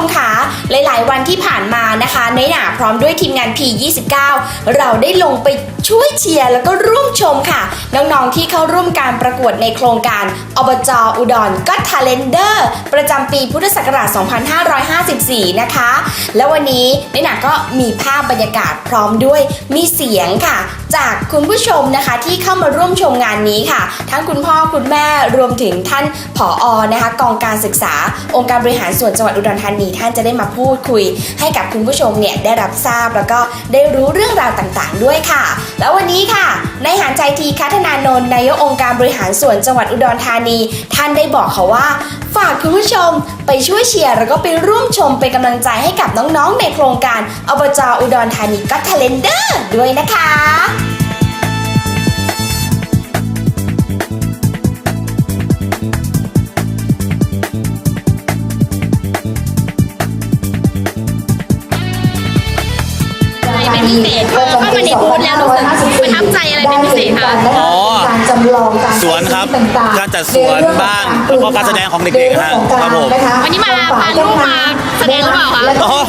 มคะหลาย ๆ วันที่ผ่านมานะคะในหนาพร้อมด้วยทีมงาน P29 เราได้ลงไปช่วยเชียร์แล้วก็ร่วมชมค่ะ น้อง ๆ ที่เข้าร่วมการประกวดในโครงการอบจอุดรก็ทาเลนเดอร์ประจำปีพุทธศักราช 2554 นะคะ แล้ววันนี้ในหนาก็มีภาพบรรยากาศพร้อมด้วยมีเสียงค่ะ จากคุณผู้ชมนะคะที่เข้ามาร่วมชมงานนี้ค่ะ ทั้งคุณพ่อคุณแม่รวมถึงท่านผออนะคะกองการศึกษา องค์การบริหารส่วนจังหวัดอุดรธานีท่านจะได้มาพูดคุย ให้กับคุณผู้ชมเนี่ยได้รับทราบแล้วก็ได้รู้เรื่องราวต่างๆ ด้วยค่ะ แล้ววันนี้ค่ะนายหานใจทีคัฒนานนท์นายกองค์การบริหารส่วนจังหวัดอุดรธานี ท่านได้บอกเขาว่า ฝากคุณผู้ชมไปช่วยเชียร์แล้วก็ไปร่วมชมเป็นกำลังใจให้กับน้องๆ ในโครงการอบจอุดรธานีก็ทเลนเดอร์ด้วยนะคะ เป็นพิเศษพอเข้ามาในบูธแล้วรู้สึกประทับใจอะไรเป็นพิเศษคะอ๋อการจำลองการสวนครับต่งๆการจัดสวนบ้างแล้วก็การแสดงของเด็กๆฮะครับผมวันนี้มาพาลูกมาแสดงหรือเปล่าคะแล้วก็อ๋อ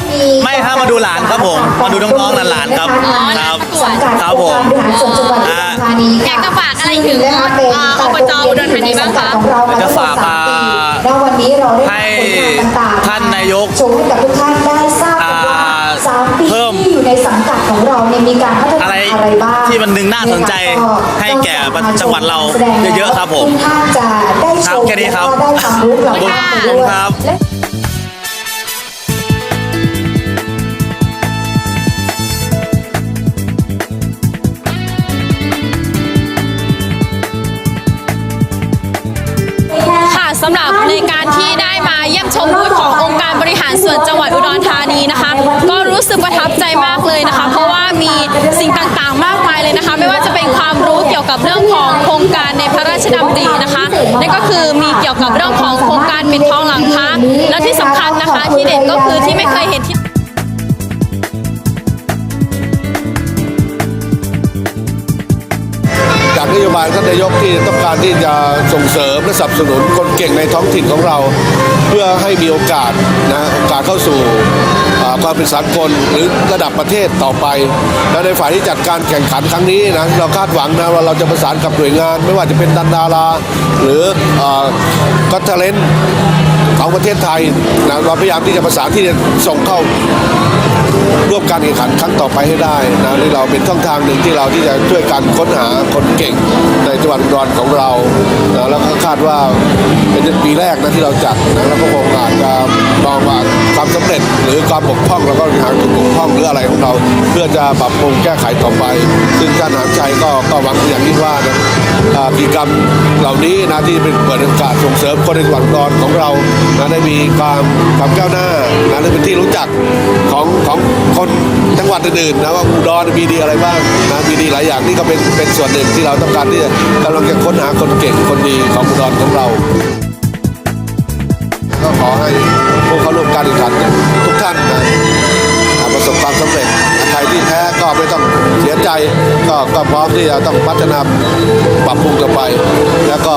ไม่ฮะมาดูหลานครับผมมาดูน้องๆหลานๆครับอ๋อครับสังกัดครับผมองค์การบริหารส่วนจังหวัดอุดรธานีอยากจะฝากอะไรถึงนะคะเป็นเอ่ออบจอุดรธานีบ้างคะ สนใจให้แก่จังหวัดเราเยอะๆครับผมทุกท่านจะได้ชครับมแค่นี้ครับได้ความรู้กลับขอบคุณบ้านครับค่ะสำหรับในการที่ได้มาเยี่ยมชมบูธขององค์การบริหารส่วนจังหวัดอุดรธานีนะคะ ก็รู้สึกประทับใจมากเลยนะคะ เพราะว่ามีสิ่งต่าง กับเรื่องของโครงการในพระราชดำรินะคะนั่นก็คือมีเกี่ยวกับเรื่องของโครงการปิดทองหลังพระและที่สำคัญนะคะที่เด่นก็คือที่ไม่เคยเห็นที่จากนโยบายท่านนายกที่ต้องการที่จะส่งเสริมและสนับสนุนคนเก่งในท้องถิ่นของเรา เพื่อให้มีโอกาสนะโอกาสเข้าสู่ความเป็นสากลหรือระดับประเทศต่อไป และในฝ่ายที่จัดการแข่งขันครั้งนี้นะเราคาดหวังนะว่าเราจะประสานกับหน่วยงาน ไม่ว่าจะเป็นดันดารา หรือก็ทเลนของประเทศไทยนะเราพยายามที่จะประสานที่จะส่งเข้า ร่วมการแข่งขันครั้งต่อไปให้ได้นะนี่เราเป็นช่องทางหนึ่งที่เราที่จะช่วยกันค้นหาคนเก่งในจังหวัดอุดรของเรานะแล้วก็คาดว่าเป็นปีแรกนะที่เราจัดนะแล้วก็คงอาจจะมองว่าความสำเร็จหรือความบกพร่องแล้วก็หาจุดบกพร่องหรืออะไรของเรา เพื่อจะปรับปรุงแก้ไขต่อไป ซึ่งท่านหารชัยก็ก็หวังอย่างยิ่งว่านะอ่า กิจกรรมเหล่านี้นะที่เป็นเปิดโอกาสส่งเสริมคนในจังหวัดอุดรของเรานะได้มีความความก้าวหน้านะและเป็นที่รู้จักของของคนจังหวัดอื่นๆนะว่าอุดรมีดีอะไรบ้างนะมีดีหลายอย่างนี่ก็เป็นเป็นส่วนหนึ่งที่เราต้องการที่จะกำลังจะค้นหาคนเก่งคนดีของอุดรของเราก็ขอให้ผู้เข้าร่วมการแข่งขันทุกท่านนะประสบความสำเร็จใครที่แพ้ก็ไม่ต้องเสียใจ ก็ก็พร้อมที่จะต้องพัฒนาปรับปรุงต่อไป แล้วก็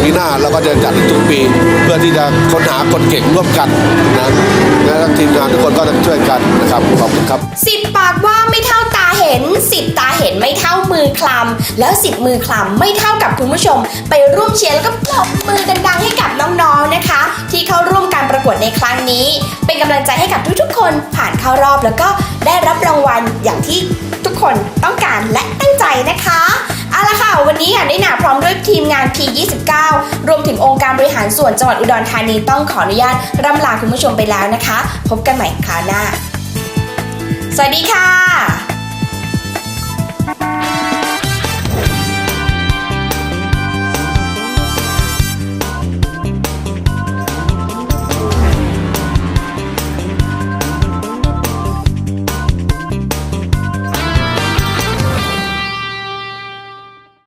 ปีหน้าเราก็จะจัดทุกปี เพื่อที่จะค้นหาคนเก่งร่วมกันนะและทีมงานทุกคนก็จะช่วยกันนะครับขอบคุณครับสิบปากว่า ไม่เท่าตาเห็นสิบตาเห็นไม่เท่ามือคลำแล้วสิบมือคลำไม่เท่ากับคุณผู้ชม ไปร่วมเชียร์แล้วก็ปรบมือดังๆให้กับน้องๆนะคะ ที่เข้าร่วมการประกวดในครั้งนี้ เป็นกำลังใจให้กับทุกๆ คนผ่านเข้ารอบแล้วก็ได้รับรางวัลอย่างที่ทุกคนต้องการและตั้งใจนะคะเอาละค่ะ วันนี้ค่ะได้หนาพร้อมด้วยทีมงาน P29 รวมถึงองค์การบริหารส่วนจังหวัดอุดรธานีต้องขออนุญาตร่ำลาคุณผู้ชมไปแล้วนะคะ พบกันใหม่คราวหน้า สวัสดีค่ะ